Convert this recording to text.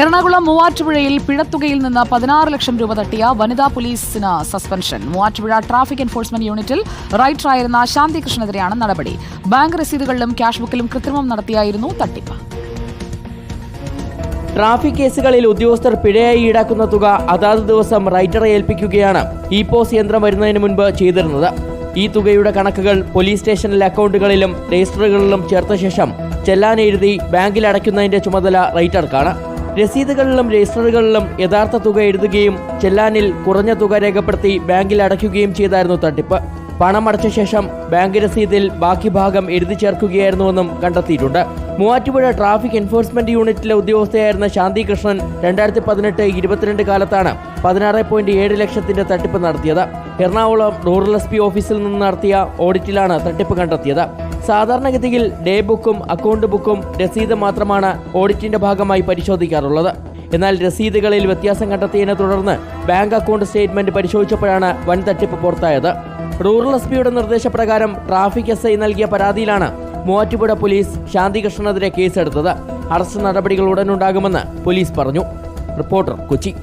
എറണാകുളം മൂവാറ്റുപുഴയിൽ പിഴത്തുകയിൽ നിന്ന് പതിനാറ് ലക്ഷം രൂപ തട്ടിയ വനിതാ പോലീസിന് സസ്പെൻഷൻ. മൂവാറ്റുപുഴ ട്രാഫിക് എൻഫോഴ്സ്മെന്റ് യൂണിറ്റിൽ റൈറ്ററായിരുന്ന ശാന്തി കൃഷ്ണനെതിരെയാണ് നടപടി. ബാങ്ക് രസീതുകളിലും ക്യാഷ് ബുക്കിലും കൃത്രിമം നടത്തിയായിരുന്നു തട്ടിപ്പ്. ട്രാഫിക് കേസുകളിൽ ഉദ്യോഗസ്ഥർ പിഴയായി ഈടാക്കുന്ന തുക അതാത് ദിവസം റൈറ്ററെ ഏൽപ്പിക്കുകയാണ്. ഇ പോസ് യന്ത്രം വരുന്നതിന് മുൻപ് ചെയ്തിരുന്നത്. ഈ തുകയുടെ കണക്കുകൾ പോലീസ് സ്റ്റേഷനിലെ അക്കൗണ്ടുകളിലും രജിസ്റ്ററുകളിലും ചേർത്ത ശേഷം ചെല്ലാൻ എഴുതി ബാങ്കിൽ അടയ്ക്കുന്നതിന്റെ ചുമതല റൈറ്റർക്കാണ്. രസീതുകളിലും രജിസ്റ്ററുകളിലും യഥാർത്ഥ തുക എഴുതുകയും ചെല്ലാനിൽ കുറഞ്ഞ തുക രേഖപ്പെടുത്തി ബാങ്കിൽ അടയ്ക്കുകയും ചെയ്തായിരുന്നു തട്ടിപ്പ്. പണം അടച്ച ശേഷം ബാങ്ക് രസീതിൽ ബാക്കി ഭാഗം എഴുതി ചേർക്കുകയായിരുന്നുവെന്നും കണ്ടെത്തിയിട്ടുണ്ട്. മൂവാറ്റുപുഴ ട്രാഫിക് എൻഫോഴ്സ്മെന്റ് യൂണിറ്റിലെ ഉദ്യോഗസ്ഥയായിരുന്ന ശാന്തി കൃഷ്ണൻ രണ്ടായിരത്തി പതിനെട്ട് ഇരുപത്തിരണ്ട് കാലത്താണ് പതിനാറ് പോയിന്റ് ഏഴ് ലക്ഷത്തിന്റെ തട്ടിപ്പ് നടത്തിയത്. എറണാകുളം റൂറൽ എസ് പി ഓഫീസിൽ നിന്ന് നടത്തിയ ഓഡിറ്റിലാണ് തട്ടിപ്പ് കണ്ടെത്തിയത്. സാധാരണഗതിയിൽ ഡേ ബുക്കും അക്കൗണ്ട് ബുക്കും രസീത് മാത്രമാണ് ഓഡിറ്റിന്റെ ഭാഗമായി പരിശോധിക്കാറുള്ളത്. എന്നാൽ രസീതുകളിൽ വ്യത്യാസം കണ്ടെത്തിയതിനെ തുടർന്ന് ബാങ്ക് അക്കൗണ്ട് സ്റ്റേറ്റ്മെന്റ് പരിശോധിച്ചപ്പോഴാണ് വൻ തട്ടിപ്പ് പുറത്തായത്. റൂറൽ എസ് പിയുടെ നിർദ്ദേശപ്രകാരം ട്രാഫിക് എസ് ഐ നൽകിയ പരാതിയിലാണ് മൂവാറ്റുപുഴ പോലീസ് ശാന്തികൃഷ്ണനെതിരെ കേസെടുത്തത്. അറസ്റ്റ് നടപടികൾ ഉടനുണ്ടാകുമെന്ന് പോലീസ് പറഞ്ഞു. റിപ്പോർട്ടർ കൊച്ചി.